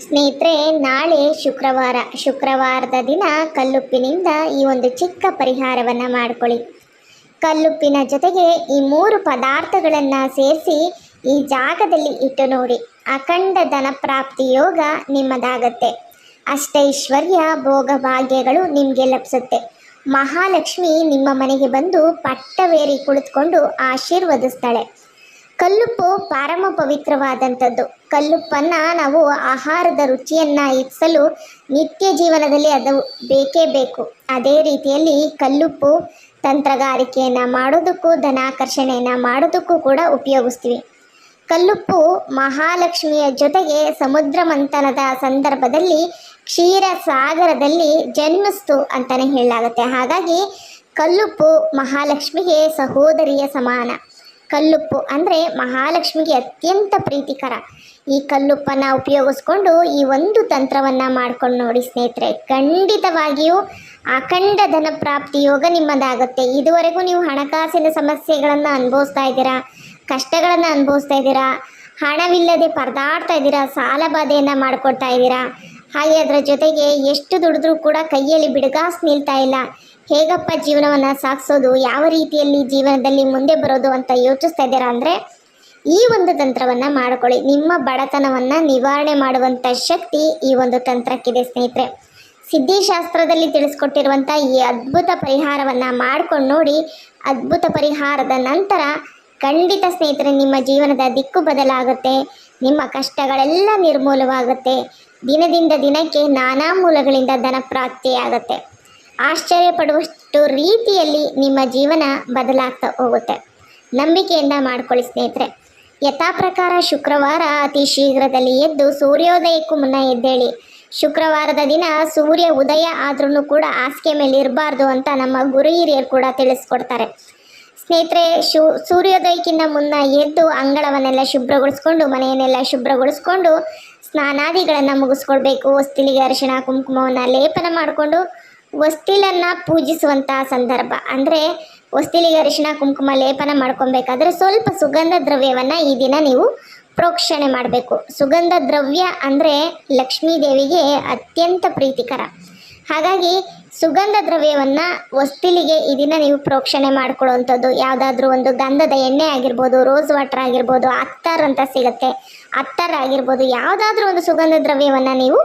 ಸ್ನೇಹಿತರೆ, ನಾಳೆ ಶುಕ್ರವಾರ, ಶುಕ್ರವಾರದ ದಿನ ಕಲ್ಲುಪ್ಪಿನಿಂದ ಈ ಒಂದು ಚಿಕ್ಕ ಪರಿಹಾರವನ್ನು ಮಾಡಿಕೊಳ್ಳಿ. ಕಲ್ಲುಪ್ಪಿನ ಜೊತೆಗೆ ಈ ಮೂರು ಪದಾರ್ಥಗಳನ್ನು ಸೇರಿಸಿ ಈ ಜಾಗದಲ್ಲಿ ಇಟ್ಟು ನೋಡಿ. ಅಖಂಡ ಧನ ಪ್ರಾಪ್ತಿ ಯೋಗ ನಿಮ್ಮದಾಗತ್ತೆ. ಅಷ್ಟೈಶ್ವರ್ಯ ಭೋಗಭಾಗ್ಯಗಳು ನಿಮಗೆ ಲಭಿಸುತ್ತೆ. ಮಹಾಲಕ್ಷ್ಮಿ ನಿಮ್ಮ ಮನೆಗೆ ಬಂದು ಪಟ್ಟವೇರಿ ಕುಳಿತುಕೊಂಡು ಆಶೀರ್ವದಿಸ್ತಾಳೆ. ಕಲ್ಲುಪ್ಪು ಪರಮ ಪವಿತ್ರವಾದಂಥದ್ದು. ಕಲ್ಲುಪ್ಪನ್ನು ನಾವು ಆಹಾರದ ರುಚಿಯನ್ನು ಹೆಚ್ಚಿಸಲು ನಿತ್ಯ ಜೀವನದಲ್ಲಿ ಅದು ಬೇಕೇ ಬೇಕು. ಅದೇ ರೀತಿಯಲ್ಲಿ ಕಲ್ಲುಪ್ಪು ತಂತ್ರಗಾರಿಕೆಯನ್ನು ಮಾಡೋದಕ್ಕೂ ಧನಾಕರ್ಷಣೆಯನ್ನು ಮಾಡೋದಕ್ಕೂ ಕೂಡ ಉಪಯೋಗಿಸ್ತೀವಿ. ಕಲ್ಲುಪ್ಪು ಮಹಾಲಕ್ಷ್ಮಿಯ ಜೊತೆಗೆ ಸಮುದ್ರ ಮಂಥನದ ಸಂದರ್ಭದಲ್ಲಿ ಕ್ಷೀರ ಸಾಗರದಲ್ಲಿ ಜನ್ಮಿಸ್ತು ಅಂತಲೇ ಹೇಳಲಾಗುತ್ತೆ. ಹಾಗಾಗಿ ಕಲ್ಲುಪ್ಪು ಮಹಾಲಕ್ಷ್ಮಿಗೆ ಸಹೋದರಿಯ ಸಮಾನ. ಕಲ್ಲುಪ್ಪು ಅಂದರೆ ಮಹಾಲಕ್ಷ್ಮಿಗೆ ಅತ್ಯಂತ ಪ್ರೀತಿಕರ. ಈ ಕಲ್ಲುಪ್ಪನ ಉಪಯೋಗಿಸ್ಕೊಂಡು ಈ ಒಂದು ತಂತ್ರವನ್ನು ಮಾಡ್ಕೊಂಡು ನೋಡಿ ಸ್ನೇಹಿತರೆ, ಖಂಡಿತವಾಗಿಯೂ ಅಖಂಡ ಧನ ಪ್ರಾಪ್ತಿ ಯೋಗ ನಿಮ್ಮದಾಗುತ್ತೆ. ಇದುವರೆಗೂ ನೀವು ಹಣಕಾಸಿನ ಸಮಸ್ಯೆಗಳನ್ನು ಅನುಭವಿಸ್ತಾ ಇದ್ದೀರಾ, ಕಷ್ಟಗಳನ್ನು ಅನುಭವಿಸ್ತಾ ಇದ್ದೀರಾ, ಹಣವಿಲ್ಲದೆ ಪರದಾಡ್ತಾ ಇದ್ದೀರಾ, ಸಾಲ ಬಾಧೆಯನ್ನು ಮಾಡ್ಕೊಡ್ತಾ ಇದ್ದೀರಾ, ಹಾಗೆ ಅದರ ಜೊತೆಗೆ ಎಷ್ಟು ದುಡಿದ್ರೂ ಕೂಡ ಕೈಯಲ್ಲಿ ಬಿಡುಗಾಸ್ ನಿಲ್ತಾ ಇಲ್ಲ ಹೇಗಪ್ಪ ಜೀವನವನ್ನು ಸಾಗಿಸೋದು? ಯಾವ ರೀತಿಯಲ್ಲಿ ಜೀವನದಲ್ಲಿ ಮುಂದೆ ಬರೋದು ಅಂತ ಯೋಚಿಸ್ತಾ ಇದ್ದೀರಾ ಅಂದರೆ, ಈ ಒಂದು ತಂತ್ರವನ್ನು ಮಾಡಿಕೊಳ್ಳಿ. ನಿಮ್ಮ ಬಡತನವನ್ನು ನಿವಾರಣೆ ಮಾಡುವಂಥ ಶಕ್ತಿ ಈ ಒಂದು ತಂತ್ರಕ್ಕಿದೆ ಸ್ನೇಹಿತರೆ. ಸಿದ್ಧಿಶಾಸ್ತ್ರದಲ್ಲಿ ತಿಳಿಸ್ಕೊಟ್ಟಿರುವಂಥ ಈ ಅದ್ಭುತ ಪರಿಹಾರವನ್ನು ಮಾಡ್ಕೊಂಡು ನೋಡಿ, ಅದ್ಭುತ ಪರಿಹಾರದ ನಂತರ ಖಂಡಿತ ಸ್ನೇಹಿತರೆ ನಿಮ್ಮ ಜೀವನದ ದಿಕ್ಕು ಬದಲಾಗುತ್ತೆ, ನಿಮ್ಮ ಕಷ್ಟಗಳೆಲ್ಲ ನಿರ್ಮೂಲವಾಗುತ್ತೆ, ದಿನದಿಂದ ದಿನಕ್ಕೆ ನಾನಾ ಮೂಲಗಳಿಂದ ಧನ ಪ್ರಾಪ್ತಿಯಾಗುತ್ತೆ ಆಶ್ಚರ್ಯ ಪಡುವಷ್ಟು ರೀತಿಯಲ್ಲಿ ನಿಮ್ಮ ಜೀವನ ಬದಲಾಗ್ತಾ ಹೋಗುತ್ತೆ. ನಂಬಿಕೆಯಿಂದ ಮಾಡ್ಕೊಳ್ಳಿ ಸ್ನೇಹಿತರೆ. ಯಥಾಪ್ರಕಾರ ಶುಕ್ರವಾರ ಅತಿ ಶೀಘ್ರದಲ್ಲಿ ಎದ್ದು ಸೂರ್ಯೋದಯಕ್ಕೂ ಮುನ್ನ ಎದ್ದೇಳಿ. ಶುಕ್ರವಾರದ ದಿನ ಸೂರ್ಯ ಉದಯ ಆದ್ರೂ ಕೂಡ ಹಾಸಿಗೆ ಮೇಲೆ ಇರಬಾರ್ದು ಅಂತ ನಮ್ಮ ಗುರು ಹಿರಿಯರು ಕೂಡ ತಿಳಿಸ್ಕೊಡ್ತಾರೆ. ಸ್ನೇಹಿತರೆ, ಶು, ಸೂರ್ಯೋದಯಕ್ಕಿಂತ ಮುನ್ನ ಎದ್ದು ಅಂಗಳವನ್ನೆಲ್ಲ ಶುಭ್ರಗೊಳಿಸ್ಕೊಂಡು, ಮನೆಯನ್ನೆಲ್ಲ ಶುಭ್ರಗೊಳಿಸ್ಕೊಂಡು ಸ್ನಾನಾದಿಗಳನ್ನು ಮುಗಿಸ್ಕೊಳ್ಬೇಕು. ಹೊಸ್ತಿಲಿಗೆ ಅರಿಶಿಣ, ಕುಂಕುಮವನ್ನು ಲೇಪನ ಮಾಡಿಕೊಂಡು ಹೊಸ್ತಿಲನ್ನು ಪೂಜಿಸುವಂತಹ ಸಂದರ್ಭ. ಅಂದರೆ ವಸ್ತಿಲಿಗೆ ಅರಿಶಿಣ, ಕುಂಕುಮ, ಲೇಪನ ಮಾಡ್ಕೊಬೇಕಾದ್ರೆ ಸ್ವಲ್ಪ ಸುಗಂಧ ದ್ರವ್ಯವನ್ನು ಈ ದಿನ ನೀವು ಪ್ರೋಕ್ಷಣೆ ಮಾಡಬೇಕು. ಸುಗಂಧ ದ್ರವ್ಯ ಅಂದರೆ ಲಕ್ಷ್ಮೀ ದೇವಿಗೆ ಅತ್ಯಂತ ಪ್ರೀತಿಕರ. ಹಾಗಾಗಿ ಸುಗಂಧ ದ್ರವ್ಯವನ್ನು ವಸ್ತಿಲಿಗೆ ಈ ದಿನ ನೀವು ಪ್ರೋಕ್ಷಣೆ ಮಾಡ್ಕೊಳ್ಳುವಂಥದ್ದು. ಯಾವುದಾದ್ರೂ ಒಂದು ಗಂಧದ ಎಣ್ಣೆ ಆಗಿರ್ಬೋದು ರೋಸ್ ವಾಟರ್ ಆಗಿರ್ಬೋದು ಅತ್ತರ್ ಅಂತ ಸಿಗುತ್ತೆ. ಅತ್ತರ್ ಆಗಿರ್ಬೋದು, ಯಾವುದಾದ್ರೂ ಒಂದು ಸುಗಂಧ ದ್ರವ್ಯವನ್ನು ನೀವು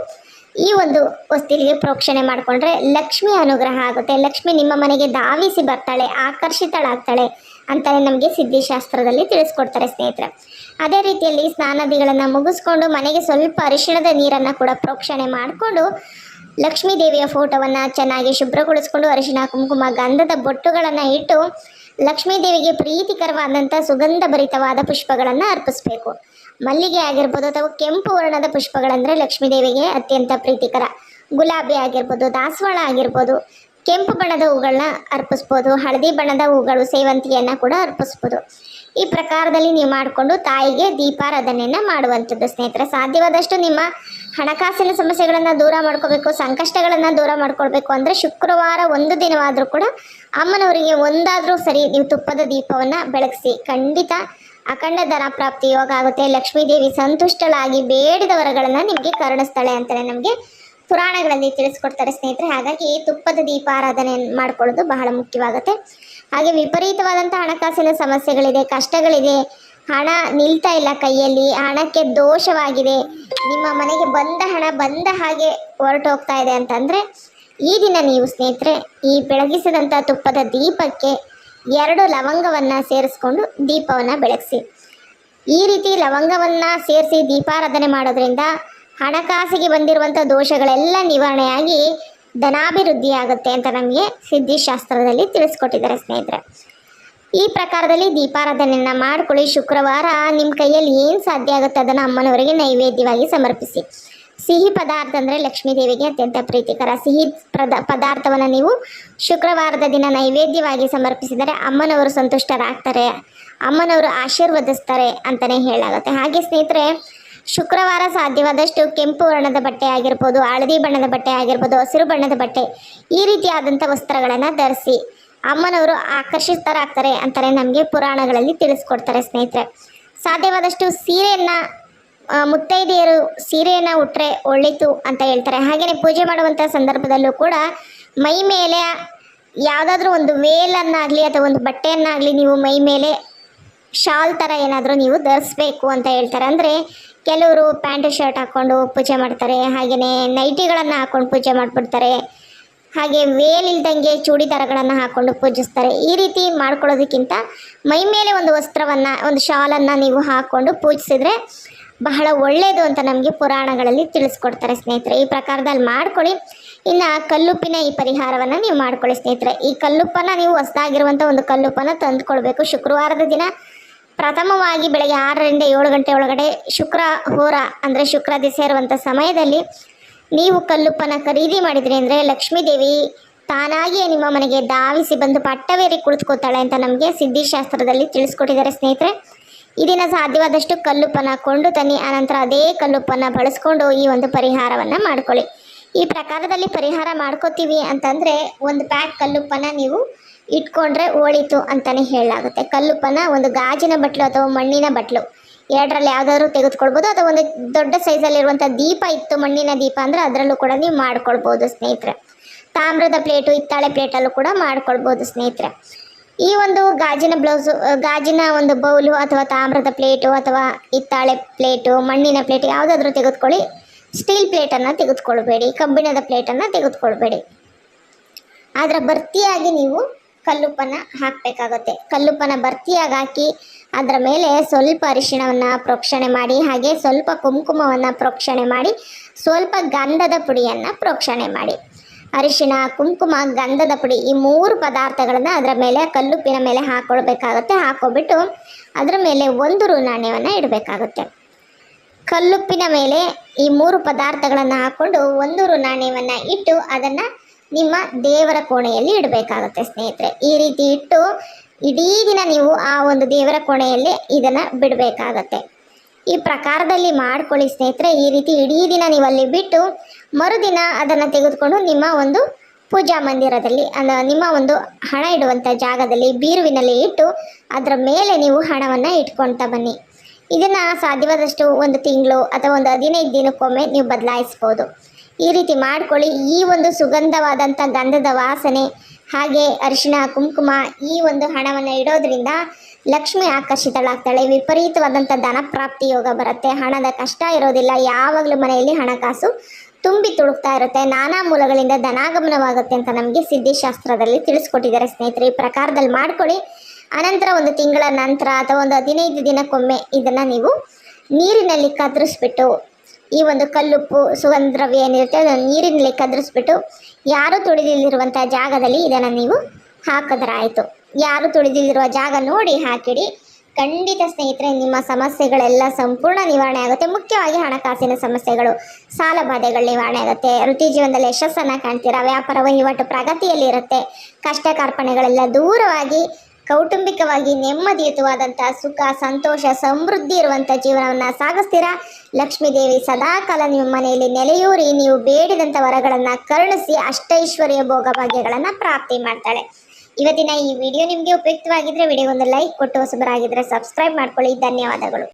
ಈ ಒಂದು ಹೊಸ್ತಿಲಿಗೆ ಪ್ರೋಕ್ಷಣೆ ಮಾಡಿಕೊಂಡ್ರೆ ಲಕ್ಷ್ಮಿ ಅನುಗ್ರಹ ಆಗುತ್ತೆ. ಲಕ್ಷ್ಮಿ ನಿಮ್ಮ ಮನೆಗೆ ಧಾವಿಸಿ ಬರ್ತಾಳೆ, ಆಕರ್ಷಿತಳಾಗ್ತಾಳೆ ಅಂತಲೇ ನಮಗೆ ಸಿದ್ಧಿಶಾಸ್ತ್ರದಲ್ಲಿ ತಿಳಿಸ್ಕೊಡ್ತಾರೆ ಸ್ನೇಹಿತರೆ. ಅದೇ ರೀತಿಯಲ್ಲಿ ಸ್ನಾನಾದಿಗಳನ್ನು ಮುಗಿಸ್ಕೊಂಡು ಮನೆಗೆ ಸ್ವಲ್ಪ ಅರಿಶಿಣದ ನೀರನ್ನು ಕೂಡ ಪ್ರೋಕ್ಷಣೆ ಮಾಡಿಕೊಂಡು ಲಕ್ಷ್ಮೀ ದೇವಿಯ ಫೋಟೋವನ್ನು ಚೆನ್ನಾಗಿ ಶುಭ್ರಗೊಳಿಸ್ಕೊಂಡು ಅರಿಶಿಣ, ಕುಂಕುಮ, ಗಂಧದ ಬೊಟ್ಟುಗಳನ್ನು ಇಟ್ಟು ಲಕ್ಷ್ಮೀ ದೇವಿಗೆ ಪ್ರೀತಿಕರವಾದಂಥ ಸುಗಂಧ ಭರಿತವಾದ ಪುಷ್ಪಗಳನ್ನು ಅರ್ಪಿಸಬೇಕು. ಮಲ್ಲಿಗೆ ಆಗಿರ್ಬೋದು ಅಥವಾ ಕೆಂಪು ವರ್ಣದ ಪುಷ್ಪಗಳಂದರೆ ಲಕ್ಷ್ಮೀದೇವಿಗೆ ಅತ್ಯಂತ ಪ್ರೀತಿಕರ. ಗುಲಾಬಿ ಆಗಿರ್ಬೋದು, ದಾಸವಾಳ ಆಗಿರ್ಬೋದು, ಕೆಂಪು ಬಣ್ಣದ ಹೂಗಳನ್ನ ಅರ್ಪಿಸ್ಬೋದು, ಹಳದಿ ಬಣ್ಣದ ಹೂಗಳು ಸೇವಂತಿಯನ್ನು ಕೂಡ ಅರ್ಪಿಸ್ಬೋದು. ಈ ಪ್ರಕಾರದಲ್ಲಿ ನೀವು ಮಾಡಿಕೊಂಡು ತಾಯಿಗೆ ದೀಪಾರಾಧನೆಯನ್ನು ಮಾಡುವಂಥದ್ದು ಸ್ನೇಹಿತರೆ. ಸಾಧ್ಯವಾದಷ್ಟು ನಿಮ್ಮ ಹಣಕಾಸಿನ ಸಮಸ್ಯೆಗಳನ್ನು ದೂರ ಮಾಡ್ಕೋಬೇಕು, ಸಂಕಷ್ಟಗಳನ್ನು ದೂರ ಮಾಡ್ಕೊಳ್ಬೇಕು ಅಂದರೆ ಶುಕ್ರವಾರ ಒಂದು ದಿನವಾದರೂ ಕೂಡ ಅಮ್ಮನವರಿಗೆ ಒಂದಾದರೂ ಸರಿ ನೀವು ತುಪ್ಪದ ದೀಪವನ್ನು ಬೆಳಗಿಸಿ ಖಂಡಿತ ಅಖಂಡ ಧನ ಪ್ರಾಪ್ತಿ ಯೋಗ ಆಗುತ್ತೆ. ಲಕ್ಷ್ಮೀದೇವಿ ಸಂತುಷ್ಟಳಾಗಿ ಬೇಡಿದ ವರಗಳನ್ನು ನಿಮಗೆ ಕರುಣಿಸ್ತಾಳೆ ಅಂತಲೇ ನಮಗೆ ಪುರಾಣಗಳಲ್ಲಿ ತಿಳಿಸ್ಕೊಡ್ತಾರೆ ಸ್ನೇಹಿತರೆ. ಹಾಗಾಗಿ ತುಪ್ಪದ ದೀಪಾರಾಧನೆ ಮಾಡ್ಕೊಳ್ಳೋದು ಬಹಳ ಮುಖ್ಯವಾಗುತ್ತೆ. ಹಾಗೆ ವಿಪರೀತವಾದಂಥ ಹಣಕಾಸಿನ ಸಮಸ್ಯೆಗಳಿದೆ, ಕಷ್ಟಗಳಿದೆ. ಹಣ ನಿಲ್ತಾ ಇಲ್ಲ ಕೈಯಲ್ಲಿ. ಹಣಕ್ಕೆ ದೋಷವಾಗಿದೆ. ನಿಮ್ಮ ಮನೆಗೆ ಬಂದ ಹಣ ಬಂದ ಹಾಗೆ ಹೊರಟೋಗ್ತಾ ಇದೆ ಅಂತಂದರೆ ಈ ದಿನ ನೀವು ಸ್ನೇಹಿತರೆ ಈ ಬೆಳಗಿಸಿದಂಥ ತುಪ್ಪದ ದೀಪಕ್ಕೆ ಎರಡು ಲವಂಗವನ್ನು ಸೇರಿಸ್ಕೊಂಡು ದೀಪವನ್ನು ಬೆಳಗಿಸಿ. ಈ ರೀತಿ ಲವಂಗವನ್ನು ಸೇರಿಸಿ ದೀಪಾರಾಧನೆ ಮಾಡೋದ್ರಿಂದ ಹಣಕಾಸಿಗೆ ಬಂದಿರುವಂಥ ದೋಷಗಳೆಲ್ಲ ನಿವಾರಣೆಯಾಗಿ ಧನಾಭಿವೃದ್ಧಿ ಆಗುತ್ತೆ ಅಂತ ನಮಗೆ ಸಿದ್ಧಿಶಾಸ್ತ್ರದಲ್ಲಿ ತಿಳಿಸ್ಕೊಟ್ಟಿದ್ದಾರೆ ಸ್ನೇಹಿತರೆ. ಈ ಪ್ರಕಾರದಲ್ಲಿ ದೀಪಾರಾಧನೆಯನ್ನು ಮಾಡ್ಕೊಳ್ಳಿ. ಶುಕ್ರವಾರ ನಿಮ್ಮ ಕೈಯಲ್ಲಿ ಏನು ಸಾಧ್ಯ ಆಗುತ್ತೆ ಅದನ್ನು ಅಮ್ಮನವರಿಗೆ ನೈವೇದ್ಯವಾಗಿ ಸಮರ್ಪಿಸಿ. ಸಿಹಿ ಪದಾರ್ಥ ಅಂದರೆ ಲಕ್ಷ್ಮೀ ದೇವಿಗೆ ಅತ್ಯಂತ ಪ್ರೀತಿಕರ. ಸಿಹಿ ಪ್ರದ, ಪದಾರ್ಥವನ್ನು ನೀವು ಶುಕ್ರವಾರದ ದಿನ ನೈವೇದ್ಯವಾಗಿ ಸಮರ್ಪಿಸಿದರೆ ಅಮ್ಮನವರು ಸಂತುಷ್ಟರಾಗ್ತಾರೆ, ಅಮ್ಮನವರು ಆಶೀರ್ವದಿಸ್ತಾರೆ ಅಂತಲೇ ಹೇಳಾಗುತ್ತೆ ಹಾಗೆ ಸ್ನೇಹಿತರೆ, ಶುಕ್ರವಾರ ಸಾಧ್ಯವಾದಷ್ಟು ಕೆಂಪು ವರ್ಣದ ಬಟ್ಟೆ ಆಗಿರ್ಬೋದು, ಹಳದಿ ಬಣ್ಣದ ಬಟ್ಟೆ ಆಗಿರ್ಬೋದು, ಹಸಿರು ಬಣ್ಣದ ಬಟ್ಟೆ ಈ ರೀತಿಯಾದಂಥ ವಸ್ತ್ರಗಳನ್ನು ಧರಿಸಿ ಅಮ್ಮನವರು ಆಕರ್ಷಿತರಾಗ್ತಾರೆ ಅಂತಲೇ ನಮಗೆ ಪುರಾಣಗಳಲ್ಲಿ ತಿಳಿಸ್ಕೊಡ್ತಾರೆ ಸ್ನೇಹಿತರೆ. ಸಾಧ್ಯವಾದಷ್ಟು ಸೀರೆಯನ್ನು ಮುತ್ತೈದೆಯರು ಸೀರೆಯನ್ನು ಉಟ್ಟರೆ ಒಳ್ಳಿತು ಅಂತ ಹೇಳ್ತಾರೆ. ಹಾಗೆಯೇ ಪೂಜೆ ಮಾಡುವಂಥ ಸಂದರ್ಭದಲ್ಲೂ ಕೂಡ ಮೈ ಮೇಲೆ ಯಾವುದಾದ್ರೂ ಒಂದು ವೇಲನ್ನಾಗಲಿ ಅಥವಾ ಒಂದು ಬಟ್ಟೆಯನ್ನಾಗಲಿ ನೀವು ಮೈ ಮೇಲೆ ಶಾಲ್ ಥರ ಏನಾದರೂ ನೀವು ಧರಿಸ್ಬೇಕು ಅಂತ ಹೇಳ್ತಾರೆ. ಅಂದರೆ ಕೆಲವರು ಪ್ಯಾಂಟ್, ಶರ್ಟ್ ಹಾಕ್ಕೊಂಡು ಪೂಜೆ ಮಾಡ್ತಾರೆ. ಹಾಗೆಯೇ ನೈಟಿಗಳನ್ನು ಹಾಕ್ಕೊಂಡು ಪೂಜೆ ಮಾಡಿಬಿಡ್ತಾರೆ. ಹಾಗೆ ವೇಲ್ ಇಲ್ದಂಗೆ ಚೂಡಿದಾರಗಳನ್ನು ಹಾಕ್ಕೊಂಡು ಪೂಜಿಸ್ತಾರೆ. ಈ ರೀತಿ ಮಾಡ್ಕೊಳ್ಳೋದಕ್ಕಿಂತ ಮೈ ಮೇಲೆ ಒಂದು ವಸ್ತ್ರವನ್ನು, ಒಂದು ಶಾಲನ್ನು ನೀವು ಹಾಕ್ಕೊಂಡು ಪೂಜಿಸಿದ್ರೆ ಬಹಳ ಒಳ್ಳೆಯದು ಅಂತ ನಮಗೆ ಪುರಾಣಗಳಲ್ಲಿ ತಿಳಿಸ್ಕೊಡ್ತಾರೆ ಸ್ನೇಹಿತರೆ. ಈ ಪ್ರಕಾರದಲ್ಲಿ ಮಾಡ್ಕೊಳ್ಳಿ. ಇನ್ನು ಕಲ್ಲುಪ್ಪಿನ ಈ ಪರಿಹಾರವನ್ನು ನೀವು ಮಾಡ್ಕೊಳ್ಳಿ ಸ್ನೇಹಿತರೆ. ಈ ಕಲ್ಲುಪ್ಪನ್ನು ನೀವು ಹೊಸದಾಗಿರುವಂಥ ಒಂದು ಕಲ್ಲುಪ್ಪನ್ನು ತಂದುಕೊಳ್ಬೇಕು. ಶುಕ್ರವಾರದ ದಿನ ಪ್ರಥಮವಾಗಿ ಬೆಳಗ್ಗೆ ಆರರಿಂದ ಏಳು ಗಂಟೆ ಒಳಗಡೆ ಶುಕ್ರ ಹೋರ ಅಂದರೆ ಶುಕ್ರ ದಿವಸ ಇರುವಂಥ ಸಮಯದಲ್ಲಿ ನೀವು ಕಲ್ಲುಪ್ಪನ ಖರೀದಿ ಮಾಡಿದ್ರಿ ಅಂದರೆ ಲಕ್ಷ್ಮೀದೇವಿ ತಾನಾಗಿಯೇ ನಿಮ್ಮ ಮನೆಗೆ ಧಾವಿಸಿ ಬಂದು ಪಟ್ಟವೇರಿ ಕುಳಿತುಕೋತಾಳೆ ಅಂತ ನಮಗೆ ಸಿದ್ಧಿಶಾಸ್ತ್ರದಲ್ಲಿ ತಿಳಿಸ್ಕೊಟ್ಟಿದ್ದಾರೆ ಸ್ನೇಹಿತರೆ. ಈ ದಿನ ಸಾಧ್ಯವಾದಷ್ಟು ಕಲ್ಲುಪ್ಪನ ಕೊಂಡು ತನ್ನಿ, ಆನಂತರ ಅದೇ ಕಲ್ಲುಪ್ಪನ್ನು ಬಳಸ್ಕೊಂಡು ಈ ಒಂದು ಪರಿಹಾರವನ್ನು ಮಾಡ್ಕೊಳ್ಳಿ. ಈ ಪ್ರಕಾರದಲ್ಲಿ ಪರಿಹಾರ ಮಾಡ್ಕೋತೀವಿ ಅಂತಂದರೆ ಒಂದು ಪ್ಯಾಕ್ ಕಲ್ಲುಪ್ಪನ ನೀವು ಇಟ್ಕೊಂಡ್ರೆ ಓಳಿತು ಅಂತಲೇ ಹೇಳಲಾಗುತ್ತೆ. ಕಲ್ಲುಪ್ಪನ ಒಂದು ಗಾಜಿನ ಬಟ್ಲು ಅಥವಾ ಮಣ್ಣಿನ ಬಟ್ಲು, ಎರಡರಲ್ಲಿ ಯಾವುದಾದ್ರೂ ತೆಗೆದುಕೊಳ್ಬೋದು, ಅಥವಾ ಒಂದು ದೊಡ್ಡ ಸೈಜಲ್ಲಿರುವಂಥ ದೀಪ ಇತ್ತು, ಮಣ್ಣಿನ ದೀಪ ಅಂದರೆ ಅದರಲ್ಲೂ ಕೂಡ ನೀವು ಮಾಡ್ಕೊಳ್ಬೋದು ಸ್ನೇಹಿತರೆ. ತಾಮ್ರದ ಪ್ಲೇಟು ಹಿತ್ತಾಳೆ ಪ್ಲೇಟಲ್ಲೂ ಕೂಡ ಮಾಡ್ಕೊಳ್ಬೋದು ಸ್ನೇಹಿತರೆ. ಈ ಒಂದು ಗಾಜಿನ ಬ್ಲೌಸು ಗಾಜಿನ ಒಂದು ಬೌಲು ಅಥವಾ ತಾಮ್ರದ ಪ್ಲೇಟು ಅಥವಾ ಹಿತ್ತಾಳೆ ಪ್ಲೇಟು ಮಣ್ಣಿನ ಪ್ಲೇಟ್ ಯಾವುದಾದ್ರೂ ತೆಗೆದುಕೊಳ್ಳಿ. ಸ್ಟೀಲ್ ಪ್ಲೇಟನ್ನು ತೆಗೆದುಕೊಳ್ಬೇಡಿ, ಕಬ್ಬಿಣದ ಪ್ಲೇಟನ್ನು ತೆಗೆದುಕೊಳ್ಬೇಡಿ. ಅದರ ಭರ್ತಿಯಾಗಿ ನೀವು ಕಲ್ಲುಪ್ಪನ್ನು ಹಾಕಬೇಕಾಗುತ್ತೆ. ಕಲ್ಲುಪ್ಪನ ಭರ್ತಿಯಾಗಿ ಹಾಕಿ ಅದರ ಮೇಲೆ ಸ್ವಲ್ಪ ಅರಿಶಿಣವನ್ನು ಪ್ರೋಕ್ಷಣೆ ಮಾಡಿ, ಹಾಗೆ ಸ್ವಲ್ಪ ಕುಂಕುಮವನ್ನು ಪ್ರೋಕ್ಷಣೆ ಮಾಡಿ, ಸ್ವಲ್ಪ ಗಂಧದ ಪುಡಿಯನ್ನು ಪ್ರೋಕ್ಷಣೆ ಮಾಡಿ. ಅರಿಶಿಣ, ಕುಂಕುಮ, ಗಂಧದ ಪುಡಿ ಈ ಮೂರು ಪದಾರ್ಥಗಳನ್ನು ಅದರ ಮೇಲೆ ಕಲ್ಲುಪ್ಪಿನ ಮೇಲೆ ಹಾಕೊಳ್ಬೇಕಾಗುತ್ತೆ. ಹಾಕ್ಕೊಬಿಟ್ಟು ಅದರ ಮೇಲೆ ಒಂದು ರು ನಾಣ್ಯವನ್ನು ಇಡಬೇಕಾಗುತ್ತೆ. ಕಲ್ಲುಪ್ಪಿನ ಮೇಲೆ ಈ ಮೂರು ಪದಾರ್ಥಗಳನ್ನು ಹಾಕ್ಕೊಂಡು ಒಂದು ರು ನಾಣ್ಯವನ್ನು ಇಟ್ಟು ಅದನ್ನು ನಿಮ್ಮ ದೇವರ ಕೋಣೆಯಲ್ಲಿ ಇಡಬೇಕಾಗುತ್ತೆ ಸ್ನೇಹಿತರೆ. ಈ ರೀತಿ ಇಟ್ಟು ಇಡೀ ದಿನ ನೀವು ಆ ಒಂದು ದೇವರ ಕೋಣೆಯಲ್ಲಿ ಇದನ್ನು ಬಿಡಬೇಕಾಗತ್ತೆ. ಈ ಪ್ರಕಾರದಲ್ಲಿ ಮಾಡ್ಕೊಳ್ಳಿ ಸ್ನೇಹಿತರೆ. ಈ ರೀತಿ ಇಡೀ ದಿನ ನೀವು ಅಲ್ಲಿ ಬಿಟ್ಟು ಮರುದಿನ ಅದನ್ನು ತೆಗೆದುಕೊಂಡು ನಿಮ್ಮ ಒಂದು ಪೂಜಾ ಮಂದಿರದಲ್ಲಿ ಅಂದ ನಿಮ್ಮ ಒಂದು ಹಣ ಇಡುವಂಥ ಜಾಗದಲ್ಲಿ ಬೀರುವಿನಲ್ಲಿ ಇಟ್ಟು ಅದರ ಮೇಲೆ ನೀವು ಹಣವನ್ನು ಇಟ್ಕೊಳ್ತಾ ಬನ್ನಿ. ಇದನ್ನು ಸಾಧ್ಯವಾದಷ್ಟು ಒಂದು ತಿಂಗಳು ಅಥವಾ ಒಂದು ಹದಿನೈದು ದಿನಕ್ಕೊಮ್ಮೆ ನೀವು ಬದಲಾಯಿಸ್ಬೋದು. ಈ ರೀತಿ ಮಾಡ್ಕೊಳ್ಳಿ. ಈ ಒಂದು ಸುಗಂಧವಾದಂಥ ಗಂಧದ ವಾಸನೆ, ಹಾಗೆ ಅರಿಶಿಣ, ಕುಂಕುಮ ಈ ಒಂದು ಹಣವನ್ನು ಇಡೋದ್ರಿಂದ ಲಕ್ಷ್ಮಿ ಆಕರ್ಷಿತಳಾಗ್ತಾಳೆ. ವಿಪರೀತವಾದಂಥ ಧನ ಪ್ರಾಪ್ತಿ ಯೋಗ ಬರುತ್ತೆ. ಹಣದ ಕಷ್ಟ ಇರೋದಿಲ್ಲ. ಯಾವಾಗಲೂ ಮನೆಯಲ್ಲಿ ಹಣಕಾಸು ತುಂಬಿ ತುಳುಕ್ತಾ ಇರುತ್ತೆ, ನಾನಾ ಮೂಲಗಳಿಂದ ಧನಾಗಮನವಾಗುತ್ತೆ ಅಂತ ನಮಗೆ ಸಿದ್ಧಿಶಾಸ್ತ್ರದಲ್ಲಿ ತಿಳಿಸ್ಕೊಟ್ಟಿದ್ದಾರೆ ಸ್ನೇಹಿತರೆ. ಈ ಪ್ರಕಾರದಲ್ಲಿ ಮಾಡ್ಕೊಳ್ಳಿ. ಅನಂತರ ಒಂದು ತಿಂಗಳ ನಂತರ ಅಥವಾ ಒಂದು ಹದಿನೈದು ದಿನಕ್ಕೊಮ್ಮೆ ಇದನ್ನು ನೀವು ನೀರಿನಲ್ಲಿ ಕದ್ರಿಸ್ಬಿಟ್ಟು, ಈ ಒಂದು ಕಲ್ಲುಪ್ಪು ಸುಗಂಧ ದ್ರವ್ಯ ಏನಿರುತ್ತೆ ಅದನ್ನು ನೀರಿನಲ್ಲಿ ಕದ್ರಿಸ್ಬಿಟ್ಟು, ಯಾರು ತುಳಿದಿಲ್ಲಿರುವಂಥ ಜಾಗದಲ್ಲಿ ಇದನ್ನು ನೀವು ಹಾಕಿದ್ರಾಯಿತು. ಯಾರು ತುಳಿದಿಲ್ಲಿರುವ ಜಾಗ ನೋಡಿ ಹಾಕಿಡಿ. ಖಂಡಿತ ಸ್ನೇಹಿತರೆ, ನಿಮ್ಮ ಸಮಸ್ಯೆಗಳೆಲ್ಲ ಸಂಪೂರ್ಣ ನಿವಾರಣೆ ಆಗುತ್ತೆ. ಮುಖ್ಯವಾಗಿ ಹಣಕಾಸಿನ ಸಮಸ್ಯೆಗಳು, ಸಾಲ ಬಾಧೆಗಳು ನಿವಾರಣೆ ಆಗುತ್ತೆ. ವೃತ್ತಿ ಜೀವನದಲ್ಲಿ ಯಶಸ್ಸನ್ನು ಕಾಣ್ತೀರಾ? ವ್ಯಾಪಾರ ವಹಿವಾಟು ಪ್ರಗತಿಯಲ್ಲಿ ಇರುತ್ತೆ. ಕಷ್ಟ ಕಾರ್ಪಣೆಗಳೆಲ್ಲ ದೂರವಾಗಿ, ಕೌಟುಂಬಿಕವಾಗಿ ನೆಮ್ಮದಿಯುತವಾದಂಥ ಸುಖ, ಸಂತೋಷ, ಸಮೃದ್ಧಿ ಇರುವಂಥ ಜೀವನವನ್ನು ಸಾಗಿಸ್ತೀರಾ? ಲಕ್ಷ್ಮೀದೇವಿ ಸದಾಕಾಲ ನಿಮ್ಮ ಮನೆಯಲ್ಲಿ ನೆಲೆಯೂರಿ, ನೀವು ಬೇಡಿದಂಥ ವರಗಳನ್ನು ಕರುಣಿಸಿ ಅಷ್ಟೈಶ್ವರ್ಯ ಭೋಗ ಭಾಗ್ಯಗಳನ್ನು ಪ್ರಾಪ್ತಿ ಮಾಡ್ತಾಳೆ. ಇವತ್ತಿನ ಈ ವಿಡಿಯೋ ನಿಮಗೆ ಉಪಯುಕ್ತವಾಗಿದ್ದರೆ ವಿಡಿಯೋಗೊಂದು ಲೈಕ್ ಕೊಟ್ಟು ಹೊಸಬರಾಗಿದ್ದರೆ ಸಬ್ಸ್ಕ್ರೈಬ್ ಮಾಡ್ಕೊಳ್ಳಿ. ಧನ್ಯವಾದಗಳು.